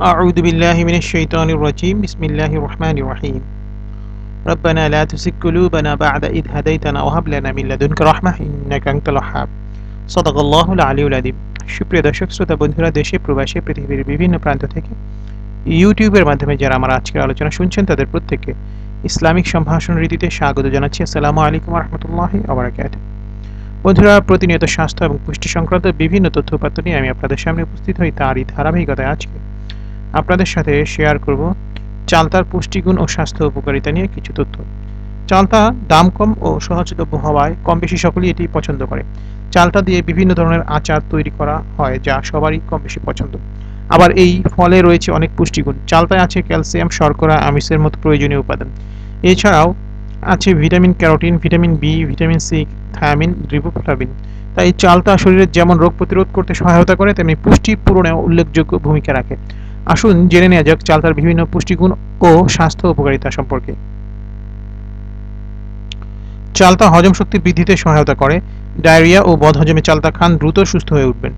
أعوذ بالله من الشيطان الرجيم بسم الله الرحمن الرحيم ربنا لا تزغ قلوبنا بعد إذ هديتنا وهب لنا من لدنك رحمة إنك أنت الوهاب صدق الله العلي العظيم সুপ্রিয় দর্শক শ্রোতা বন্ধুরা দেশে প্রবাসে পৃথিবীর বিভিন্ন প্রান্ত থেকে ইউটিউবের মাধ্যমে যারা আমার আজকের আলোচনা শুনছেন তাদের প্রত্যেককে ইসলামিক সম্ভাষণ রীতিতে স্বাগত জানাচ্ছি আসসালামু আলাইকুম রহমতুল্লাহ আবরাকাত বন্ধুরা প্রতিনিয়ত স্বাস্থ্য এবং পুষ্টি সংক্রান্ত বিভিন্ন তথ্য উপাত্ত নিয়ে আমি আপনাদের সামনে উপস্থিত হই তারই ধারাবাহিকতায় আজকে আপনাদের সাথে শেয়ার করব চালতার পুষ্টিগুণ ও স্বাস্থ্য উপকারিতা নিয়ে কিছু তথ্য। চালতা দাম কম ও সহজলভ্য হওয়ায় কম বেশি সকলেই এটি পছন্দ করে। চালটা দিয়ে বিভিন্ন ধরনের আচার তৈরি করা হয় যা সবারই কম বেশি পছন্দ। আবার এই ফলে রয়েছে অনেক পুষ্টিগুণ। চালতায় আছে ক্যালসিয়াম, শর্করা, আমিষের মতো প্রয়োজনীয় উপাদান। এছাড়াও আছে vitamin, carotene, vitamin B vitamin C thiamine, riboflavin. তাই চালতা শরীরের যেমন রোগ প্রতিরোধ করতে সহায়তা করে, তেমনি পুষ্টি পূরণেও উল্লেখযোগ্য ভূমিকা রাখে। আসুন জেনে নেওয়া যাক চালতার বিভিন্ন পুষ্টিগুণ ও স্বাস্থ্য উপকারিতা সম্পর্কে। চালতা হজম শক্তি বৃদ্ধিতে সহায়তা করে। ডায়রিয়া ও বদহজমে চালতা খান দ্রুত সুস্থ হয়ে উঠবেন।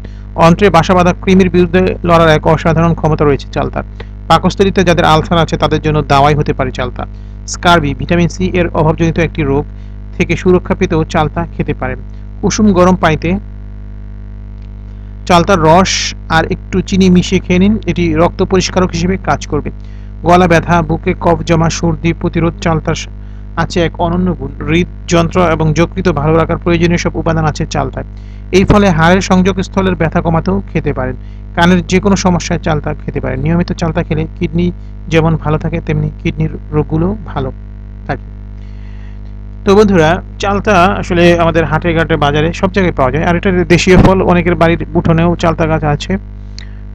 অন্ত্রে বাসা বাঁধা কৃমির বিরুদ্ধে লড়ার এক অসাধারণ ক্ষমতা রয়েছে চালতার। পাকস্থলিতে যাদের আলসার আছে, তাদের জন্য দাওয়াই হতে পারে চালতা। স্কারবি, ভিটামিন সি এর অভাবজনিত একটি রোগ থেকে সুরক্ষা পেতেও চালতা খেতে পারেন কুসুম গরম পানিতে চালতার রস আর একটু চিনি মিশিয়ে খেয়ে নিন। এটি রক্ত পরিষ্কারক হিসেবে কাজ করবে। গলা ব্যথা, বুকে কফ জমা, সর্দি প্রতিরোধ চালতার আছে এক অনন্য গুণ। হৃদযন্ত্র এবং যকৃত ভালো রাখার প্রয়োজনীয় সব উপাদান আছে চালতায় এই ফলে হাড়ের সংযোগ স্থলের ব্যথা কমাতেও খেতে পারেন। কানের যে কোনো সমস্যায় চালতা খেতে পারেন। নিয়মিত চালতা খেলে কিডনি যেমন ভালো থাকে, তেমনি কিডনির রোগগুলো ভালো। তো বন্ধুরা, চালতা আসলে আমাদের হাটে ঘাটে বাজারে সব জায়গায় পাওয়া যায়। আর এটা দেশীয় ফল, অনেকের বাড়ির উঠোনেও চালতা গাছ আছে।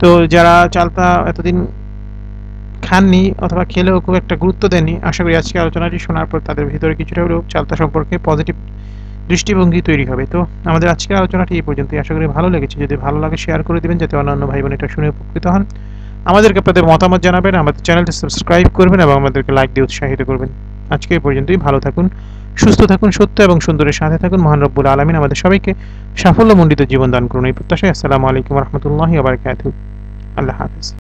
তো যারা চালতা এতদিন খাননি অথবা খেলেও খুব একটা গুরুত্ব দেননি, আশা করি আজকে আলোচনাটি শোনার পর তাদের ভিতরে কিছুটা হলেও চালতা সম্পর্কে পজিটিভ দৃষ্টিভঙ্গি তৈরি হবে। তো আমাদের আজকের আলোচনাটি এই পর্যন্তই। আশা করি ভালো লেগেছে। যদি ভালো লাগে শেয়ার করে দিবেন, যাতে অন্যান্য ভাই বোন এটা শুনে উপকৃত হন। আমাদেরকে আপনাদের মতামত জানাবেন। আমাদের চ্যানেলটি সাবস্ক্রাইব করবেন এবং আমাদেরকে লাইক দিয়ে উৎসাহিত করবেন। আজকে এই পর্যন্তই। ভালো থাকুন। সুস্থ থাকুন, সত্য এবং সুন্দরের সাথে থাকুন। মহান রব্বুল আলমিন আমাদের সবাইকে সাফল্যমণ্ডিত জীবন দান করুন। এই প্রত্যাশায় আসসালামু আলাইকুম রহমতুল্লাহ আবার আল্লাহ হাফিজ।